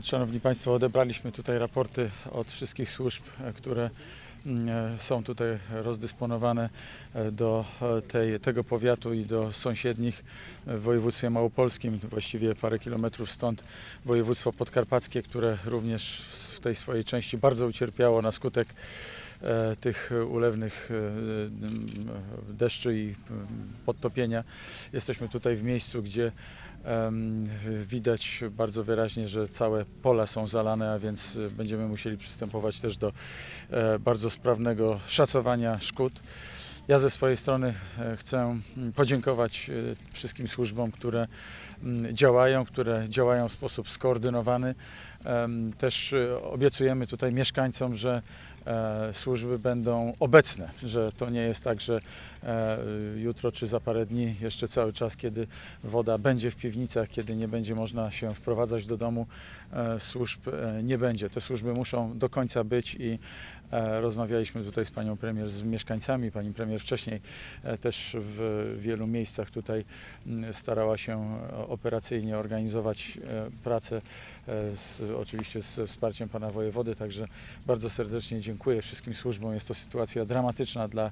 Szanowni Państwo, odebraliśmy tutaj raporty od wszystkich służb, e, które mm, e, są tutaj rozdysponowane e, do tej, tego powiatu i do sąsiednich w województwie małopolskim, właściwie parę kilometrów stąd województwo podkarpackie, które również w tej swojej części bardzo ucierpiało na skutek tych ulewnych deszczy i podtopienia. Jesteśmy tutaj w miejscu, gdzie Widać bardzo wyraźnie, że całe pola są zalane, a więc będziemy musieli przystępować też do e, bardzo sprawnego szacowania szkód. Ja ze swojej strony e, chcę mm, podziękować e, wszystkim służbom, które mm, działają, które działają w sposób skoordynowany. Też obiecujemy tutaj mieszkańcom, że służby będą obecne, że to nie jest tak, że e, jutro czy za parę dni, jeszcze cały czas, kiedy woda będzie w piwnicach, kiedy nie będzie można się wprowadzać do domu, e, służb e, nie będzie. Te służby muszą do końca być i e, rozmawialiśmy tutaj z panią premier, z mieszkańcami. Pani premier wcześniej e, też w wielu miejscach tutaj starała się e, operacyjnie organizować e, pracę, e, z, oczywiście z wsparciem pana wojewody, także bardzo serdecznie dziękuję wszystkim służbom. Jest to sytuacja dramatyczna dla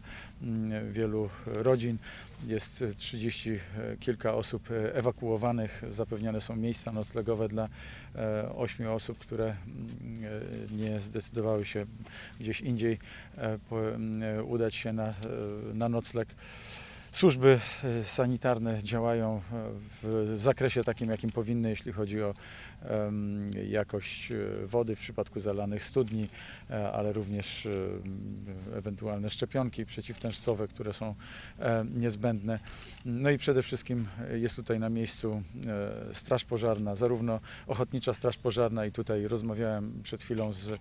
wielu rodzin. Jest e, 30 kilka osób e, ewakuowanych. Zapewnione są miejsca noclegowe dla e, ośmiu osób, które e, nie zdecydowały się indziej e, e, udać się na, e, na nocleg. Służby sanitarne działają w zakresie takim, jakim powinny, jeśli chodzi o jakość wody w przypadku zalanych studni, ale również ewentualne szczepionki przeciwtężcowe, które są niezbędne. No i przede wszystkim jest tutaj na miejscu Straż Pożarna, zarówno Ochotnicza Straż Pożarna i tutaj rozmawiałem przed chwilą z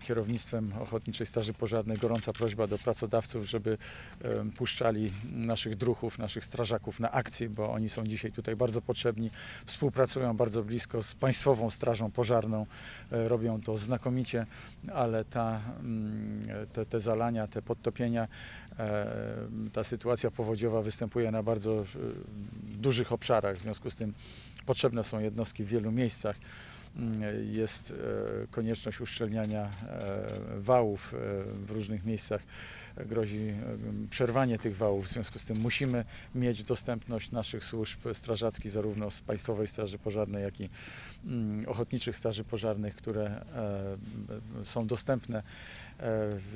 kierownictwem Ochotniczej Straży Pożarnej gorąca prośba do pracodawców, żeby puszczali naszych druhów, naszych strażaków na akcje, bo oni są dzisiaj tutaj bardzo potrzebni. Współpracują bardzo blisko z Państwową Strażą Pożarną, e, robią to znakomicie, ale ta, mm, te, te zalania, te podtopienia, e, ta sytuacja powodziowa występuje na bardzo e, dużych obszarach, w związku z tym potrzebne są jednostki w wielu miejscach mm, jest e, konieczność uszczelniania e, wałów e, w różnych miejscach. Grozi przerwanie tych wałów, w związku z tym musimy mieć dostępność naszych służb strażackich, zarówno z Państwowej Straży Pożarnej, jak i mm, Ochotniczych Straży Pożarnych, które są dostępne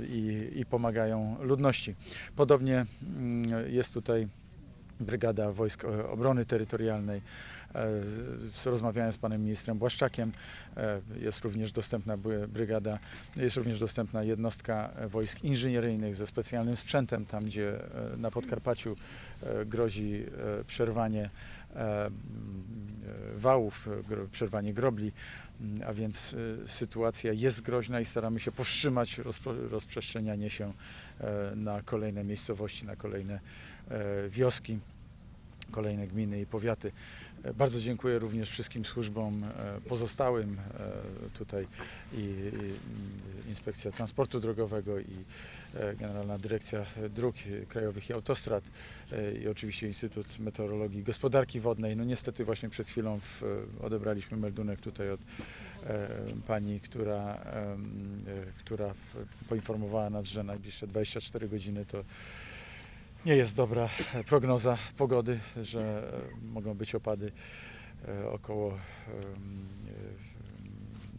i, i pomagają ludności. Podobnie mm, jest tutaj Brygada Wojsk e, Obrony Terytorialnej. E, Rozmawiałem z panem ministrem Błaszczakiem. E, Jest również dostępna brygada, jest również dostępna jednostka wojsk inżynieryjnych ze specjalnym sprzętem, tam gdzie na Podkarpaciu grozi przerwanie wałów, e, gro- przerwanie grobli. Mm, A więc e, sytuacja jest groźna i staramy się powstrzymać rozprzestrzenianie się e, na kolejne miejscowości, na kolejne wioski, kolejne gminy i powiaty. E, Bardzo dziękuję również wszystkim służbom e, pozostałym e, tutaj i, i Inspekcja Transportu Drogowego i Generalna Dyrekcja Dróg Krajowych i Autostrad i oczywiście Instytut Meteorologii i Gospodarki Wodnej. No niestety właśnie przed chwilą w, odebraliśmy meldunek tutaj od pani, która, która poinformowała nas, że najbliższe 24 godziny to nie jest dobra prognoza pogody, że e, mogą być opady e, około e,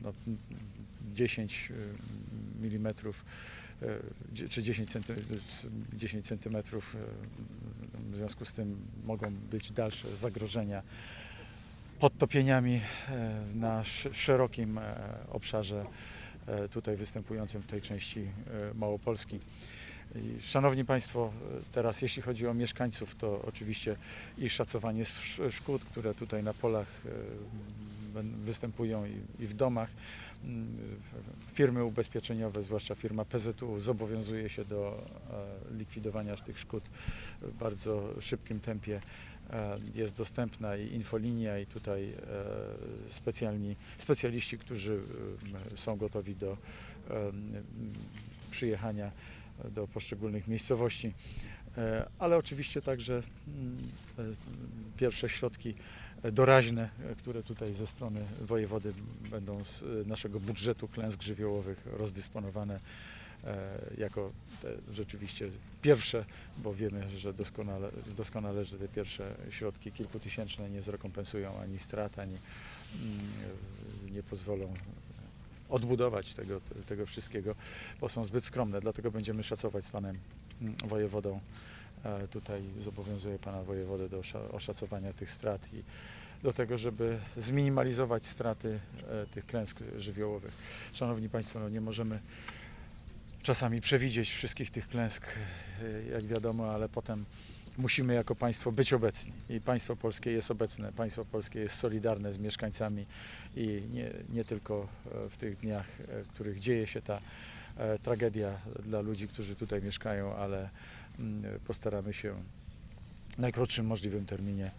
no, 10 mm czy 10 centymetrów, 10 centymetrów. e, W związku z tym mogą być dalsze zagrożenia podtopieniami e, na sz- szerokim e, obszarze e, tutaj występującym w tej części e, Małopolski. Szanowni Państwo, teraz jeśli chodzi o mieszkańców, to oczywiście i szacowanie sz- szkód, które tutaj na polach e, występują i, w domach. Mm, Firmy ubezpieczeniowe, zwłaszcza firma PZU, zobowiązuje się do e, likwidowania tych szkód w bardzo szybkim tempie. E, Jest dostępna i infolinia, i tutaj specjalni, specjaliści, którzy są gotowi do przyjechania do poszczególnych miejscowości. E, ale oczywiście także mm, e, pierwsze środki e, doraźne, które tutaj ze strony wojewody będą z naszego budżetu klęsk żywiołowych rozdysponowane jako rzeczywiście pierwsze, bo wiemy, że doskonale, doskonale że te pierwsze środki kilkutysięczne nie zrekompensują ani strat, ani mm, nie pozwolą odbudować tego, tego wszystkiego, bo są zbyt skromne. Dlatego będziemy szacować z panem mm, wojewodą. E, Tutaj zobowiązuję pana wojewodę do osza- oszacowania tych strat i do tego, żeby zminimalizować straty e, tych klęsk żywiołowych. Szanowni Państwo, no nie możemy czasami przewidzieć wszystkich tych klęsk, e, jak wiadomo, ale potem musimy jako państwo być obecni. I państwo polskie jest obecne, państwo polskie jest solidarne z mieszkańcami i nie, nie tylko e, w tych dniach, e, w których dzieje się ta e, tragedia dla ludzi, którzy tutaj mieszkają, ale mm, postaramy się w najkrótszym możliwym terminie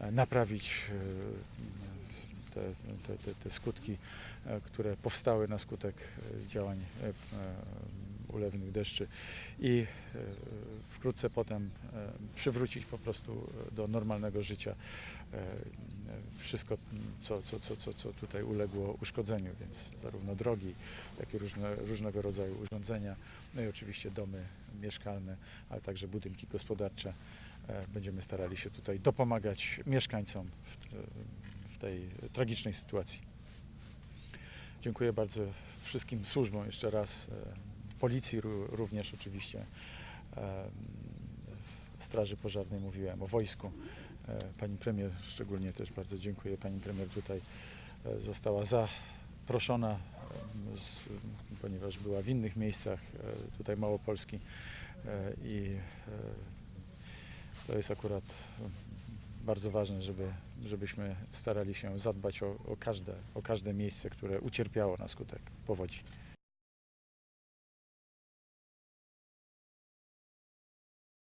e, naprawić e, te, te, te, te skutki, e, które powstały na skutek e, działań e, e, ulewnych deszczy i e, wkrótce potem e, przywrócić po prostu do normalnego życia e, wszystko, co, co, co, co, co tutaj uległo uszkodzeniu, więc zarówno drogi, jak i różne, różnego rodzaju urządzenia, no i oczywiście domy mieszkalne, ale także budynki gospodarcze. E, Będziemy starali się tutaj dopomagać mieszkańcom w, tej tragicznej sytuacji. Dziękuję bardzo wszystkim służbom jeszcze raz, e, policji ró- również oczywiście, e, Straży Pożarnej mówiłem, o wojsku. E, Pani premier szczególnie też bardzo dziękuję. Pani premier tutaj e, została zaproszona, ponieważ była w innych miejscach e, tutaj Małopolski i to jest akurat bardzo ważne, żeby, żebyśmy starali się zadbać o, o, każde, o każde miejsce, które ucierpiało na skutek powodzi.